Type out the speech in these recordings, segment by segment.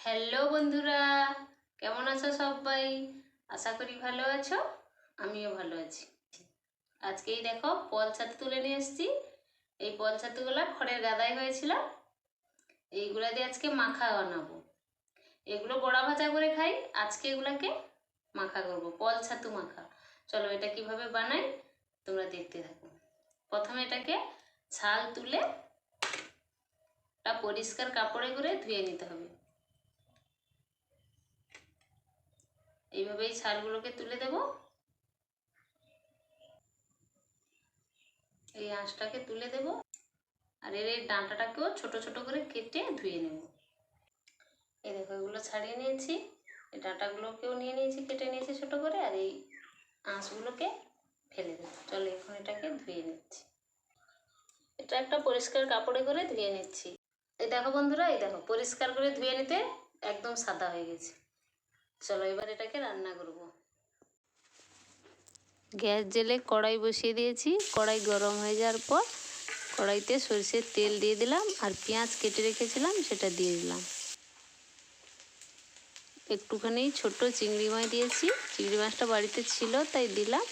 Hello বন্ধুরা, কেমন আছো সবাই? আশা করি ভালো আছো, আমিও ভালো আছি। আজকেই দেখো, পল ছাতু তুলে নিয়ে এসেছি। এই পল ছাতুগুলো খড়ের গাদায় হয়েছিল। এইগুলা দিয়ে আজকে মাখা বানাবো। এগুলো বড়া ভাজা করে খাই, আজকে এগুলাকে মাখা করব, পল ছাতু মাখা। চলো এটা কীভাবে বানাই, তোমরা দেখতে থাকো। প্রথমে এটাকে ছাল তুলে পরিষ্কার কাপড়ে করে ধুয়ে নিতে হবে। এইভাবে সারগুলোকে তুলে দেব। এই আঁশটাকে তুলে দেব আর এর এই ডাঁটাটাকেও ছোট ছোট করে কেটে ধুয়ে নেব। এই দেখো, এগুলো ছাড়িয়ে নিয়েছি। এই ডাঁটাগুলোকেও নিয়ে নিয়েছি, কেটে নিয়েছি ছোট করে আর এই আঁশগুলোকে ফেলে দেবো। চলো এখন এটাকে ধুয়ে নিচ্ছি। এটা একটা পরিষ্কার কাপড়ে করে ধুয়ে নিচ্ছি। এই দেখো বন্ধুরা, এই দেখো, পরিষ্কার করে ধুয়ে নিতে একদম সাদা হয়ে গেছে। চলো, এবার এটাকে রান্না করব। গ্যাস জেলে কড়াই বসিয়ে দিয়েছি। কড়াই গরম হয়ে যাওয়ার পর কড়াইতে সরষের তেল দিয়ে দিলাম আর পেঁয়াজ কেটে রেখেছিলাম, সেটা দিয়ে দিলাম। একটুখানি ছোট চিংড়ি মাছ দিয়েছি। চিংড়ি মাছটা বাড়িতে ছিল, তাই দিলাম।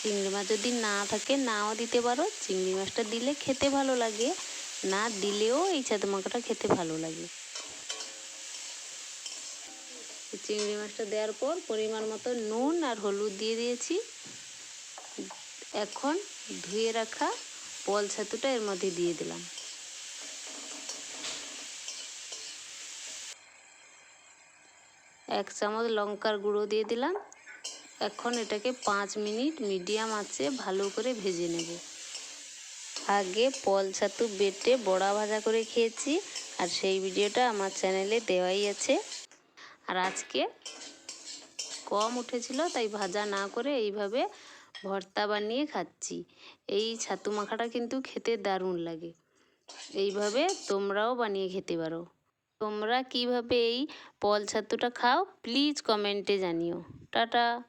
চিংড়ি মাছ যদি না থাকে, নাও দিতে পারো। চিংড়ি মাছটা দিলে খেতে ভালো লাগে, না দিলেও এই ছাতু মাখাটা খেতে ভালো লাগে। চিংড়ি মাছটা দেওয়ার পর পরিমাণ মতো নুন আর হলুদ দিয়ে দিয়েছি। এখন ধুয়ে রাখা পল ছাতুটা এর মধ্যে দিয়ে দিলাম। এক চামচ লঙ্কার গুঁড়ো দিয়ে দিলাম। এখন এটাকে পাঁচ মিনিট মিডিয়াম আঁচে ভালো করে ভেজে নেব। আগে পল ছাতু বেটে বড়া ভাজা করে খেয়েছি। আর সেই ভিডিওটা আমার চ্যানেলে দেওয়াই আছে। আর আজকে কম উঠেছিল, তাই ভাজা না করে এইভাবে ভর্তা বানিয়ে খাচ্ছি। এই ছাতু মাখাটা কিন্তু খেতে দারুণ লাগে। এইভাবে তোমরাও বানিয়ে খেতে পারো। তোমরা কীভাবে এই পল ছাতুটা খাও প্লিজ কমেন্টে জানিও। টাটা।